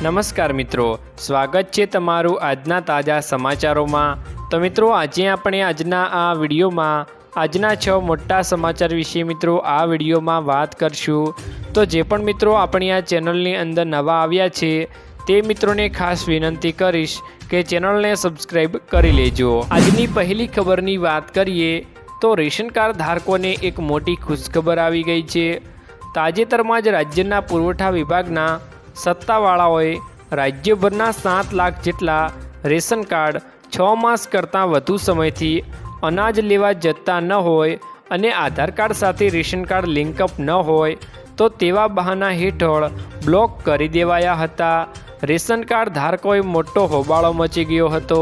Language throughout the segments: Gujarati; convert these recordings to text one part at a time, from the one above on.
નમસ્કાર મિત્રો, સ્વાગત છે તમારું આજના તાજા સમાચારોમાં. તો મિત્રો, આજે આપણે આજના આ વિડીયોમાં, આજના છ મોટા સમાચાર વિશે મિત્રો આ વિડીયોમાં વાત કરશું. તો જે પણ મિત્રો આપણી આ ચેનલની અંદર નવા આવ્યા છે, તે મિત્રોને ખાસ વિનંતી કરીશ કે ચેનલને સબસ્ક્રાઈબ કરી લેજો. આજની પહેલી ખબરની વાત કરીએ, તો રેશન કાર્ડ ધારકોને એક મોટી ખુશખબર આવી ગઈ છે. તાજેતરમાં જ રાજ્યના પુરવઠા વિભાગના સત્તાવાળાઓએ રાજ્યભરના સાત લાખ જેટલા રેશન કાર્ડ છ માસ કરતાં વધુ સમયથી અનાજ લેવા જતા ન હોય અને આધાર કાર્ડ સાથે રેશન કાર્ડ લિંકઅપ ન હોય, તો તેવા બહાના હેઠળ બ્લોક કરી દેવાયા હતા. રેશન કાર્ડ ધારકોએ મોટો હોબાળો મચી ગયો હતો.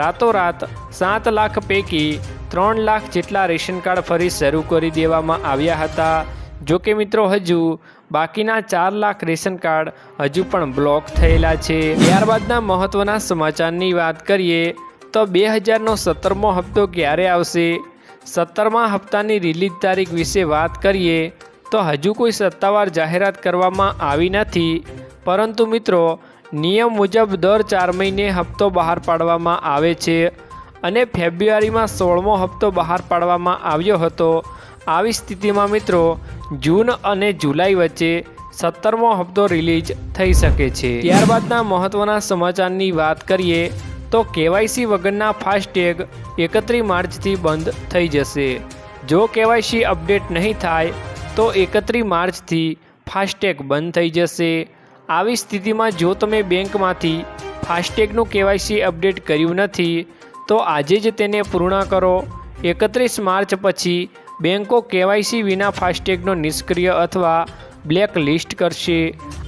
રાતોરાત સાત લાખ પૈકી ત્રણ લાખ જેટલા રેશન કાર્ડ ફરી શરૂ કરી દેવામાં આવ્યા હતા. જો કે મિત્રો, હજુ બાકીના ચાર લાખ રેશન કાર્ડ હજુ પણ બ્લોક થયેલા છે. ત્યારબાદના મહત્ત્વના સમાચારની વાત કરીએ, તો બે હજારનો સત્તરમો હપ્તો ક્યારે આવશે? સત્તરમા હપ્તાની રિલીઝ તારીખ વિશે વાત કરીએ, તો હજુ કોઈ સત્તાવાર જાહેરાત કરવામાં આવી નથી. પરંતુ મિત્રો, નિયમ મુજબ દર ચાર મહિને હપ્તો બહાર પાડવામાં આવે છે. અને ફેબ્રુઆરીમાં સોળમો હપ્તો બહાર પાડવામાં આવ્યો હતો. આવી સ્થિતિમાં મિત્રો, જૂન અને જુલાઈ વચ્ચે સત્તરમો હપ્તો રિલીઝ થઈ શકે છે. ત્યારબાદના મહત્ત્વના સમાચારની વાત કરીએ, તો કેવાયસી વગરના ફાસ્ટેગ એકત્રીસ માર્ચથી બંધ થઈ જશે. જો કેવાયસી અપડેટ નહીં થાય, તો એકત્રીસ માર્ચથી ફાસ્ટેગ બંધ થઈ જશે. આવી સ્થિતિમાં જો તમે બેંકમાંથી ફાસ્ટેગનું કેવાયસી અપડેટ કર્યું નથી, તો આજે જ તેને પૂર્ણ કરો. એકત્રીસ માર્ચ પછી બેંકો કેવાયસી વિના ફાસ્ટેગનો નિષ્ક્રિય અથવા બ્લેક લિસ્ટ કરશે.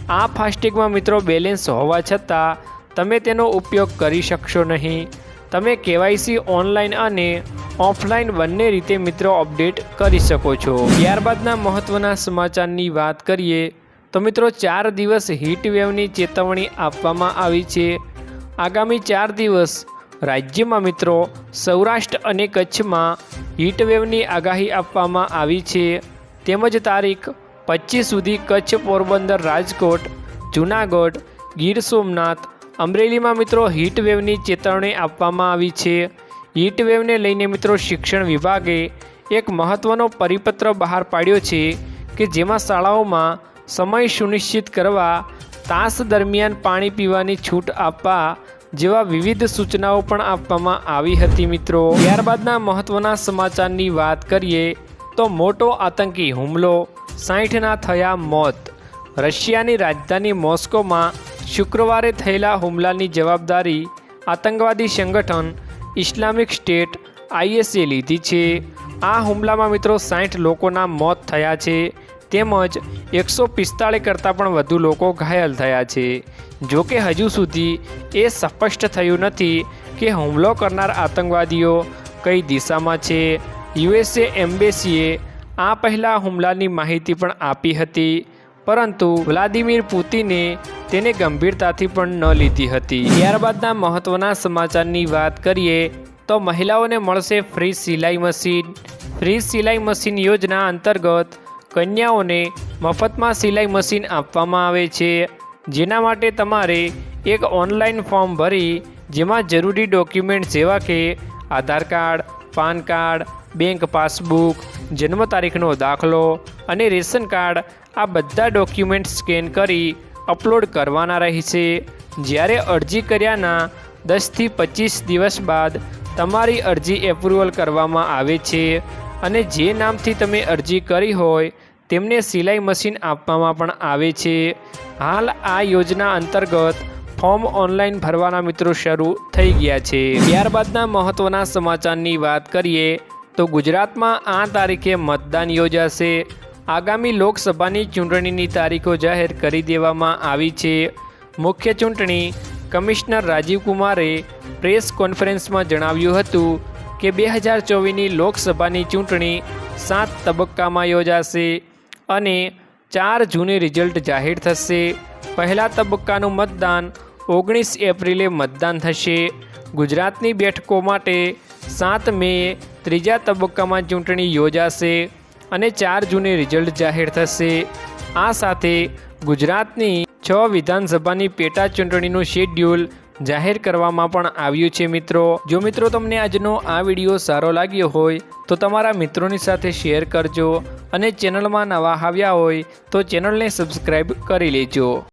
આ ફાસ્ટેગમાં મિત્રો બેલેન્સ હોવા છતાં તમે તેનો ઉપયોગ કરી શકશો નહીં. તમે કેવાયસી ઓનલાઈન અને ઓફલાઈન બંને રીતે મિત્રો અપડેટ કરી શકો છો. ત્યારબાદના મહત્ત્વના સમાચારની વાત કરીએ, તો મિત્રો ચાર દિવસ હીટ વેવની ચેતવણી આપવામાં આવી છે. આગામી ચાર દિવસ રાજ્યમાં મિત્રો સૌરાષ્ટ્ર અને કચ્છમાં હીટવેવની આગાહી આપવામાં આવી છે. તેમજ તારીખ પચીસ સુધી કચ્છ પોરબંદર, રાજકોટ, જૂનાગઢ, ગીર સોમનાથ, અમરેલીમાં મિત્રો હીટવેવની ચેતવણી આપવામાં આવી છે. હીટવેવને લઈને મિત્રો શિક્ષણ વિભાગે એક મહત્ત્વનો પરિપત્ર બહાર પાડ્યો છે કે જેમાં શાળાઓમાં સમય સુનિશ્ચિત કરવા, તાસ દરમિયાન પાણી પીવાની છૂટ આપવા જેવા વિવિધ સૂચનાઓ પણ આપવામાં આવી હતી મિત્રો. ત્યારબાદના મહત્ત્વના સમાચારની વાત કરીએ તો મોટો આતંકી હુમલો સાઠના થયા મોત. રશિયાની રાજધાની મોસ્કોમાં શુક્રવારે થયેલા હુમલાની જવાબદારી આતંકવાદી સંગઠન ઇસ્લામિક સ્ટેટ આઈએસએ લીધી છે. આ હુમલામાં મિત્રો સાઠ લોકોના મોત થયા છે. તેમજ એકસો પિસ્તાળીસ કરતાં પણ વધુ લોકો ઘાયલ થયા છે. જો કે હજુ સુધી એ સ્પષ્ટ થયું નથી કે હુમલો કરનાર આતંકવાદીઓ કઈ દિશામાં છે. યુએસએ એમ્બેસીએ આ પહેલાં હુમલાની માહિતી પણ આપી હતી, પરંતુ વ્લાદિમીર પુતિને તેને ગંભીરતાથી પણ ન લીધી હતી. ત્યારબાદના મહત્ત્વના સમાચારની વાત કરીએ, તો મહિલાઓને મળશે ફ્રી સિલાઈ મશીન. ફ્રી સિલાઈ મશીન યોજના અંતર્ગત કન્યાઓને મફતમાં સિલાઈ મશીન આપવામાં આવે છે. જેના માટે તમારે એક ઓનલાઈન ફોર્મ ભરી, જેમાં જરૂરી ડોક્યુમેન્ટ જેવા કે Aadhaar card, PAN card, bank passbook, જન્મ તારીખનો દાખલો અને રેશન કાર્ડ આ બધા ડોક્યુમેન્ટ સ્કેન કરી અપલોડ કરવાના રહેશે. જ્યારે અરજી કર્યાના દસથી પચીસ દિવસ બાદ તમારી અરજી એપ્રુવલ કરવામાં આવે છે અને જે નામથી તમે અરજી કરી હોય તેમને સિલાઈ મશીન આપવામાં પણ આવે છે. હાલ આ યોજના અંતર્ગત ફોર્મ ઓનલાઈન ભરવાના મિત્રો શરૂ થઈ ગયા છે. ત્યારબાદના મહત્ત્વના સમાચારની વાત કરીએ તો ગુજરાતમાં આ તારીખે મતદાન યોજાશે. આગામી લોકસભાની ચૂંટણીની તારીખો જાહેર કરી દેવામાં આવી છે. મુખ્ય ચૂંટણી કમિશનર રાજીવ કુમારે પ્રેસ કોન્ફરન્સમાં જણાવ્યું હતું કે બે હજાર ચોવીસની લોકસભાની ચૂંટણી સાત તબક્કામાં યોજાશે. અને ચાર જૂને રિઝલ્ટ જાહેર થશે. પહેલા તબક્કાનું મતદાન ઓગણીસ એપ્રિલે મતદાન થશે. ગુજરાતની બેઠકો માટે સાત મે ત્રીજા તબક્કામાં ચૂંટણી યોજાશે અને ચાર જૂને રિઝલ્ટ જાહેર થશે. આ સાથે ગુજરાતની છ વિધાનસભાની પેટા ચૂંટણીનું શેડ્યુલ જાહેર કરવામાં પણ આવ્યું છે, મિત્રો. જો મિત્રો તમને આજનો આ વીડિયો સારો લાગ્યો હોય, તો તમારા મિત્રોની સાથે શેર કરજો અને ચેનલમાં નવા આવ્યા હોય, તો ચેનલને સબસ્ક્રાઈબ કરી લેજો.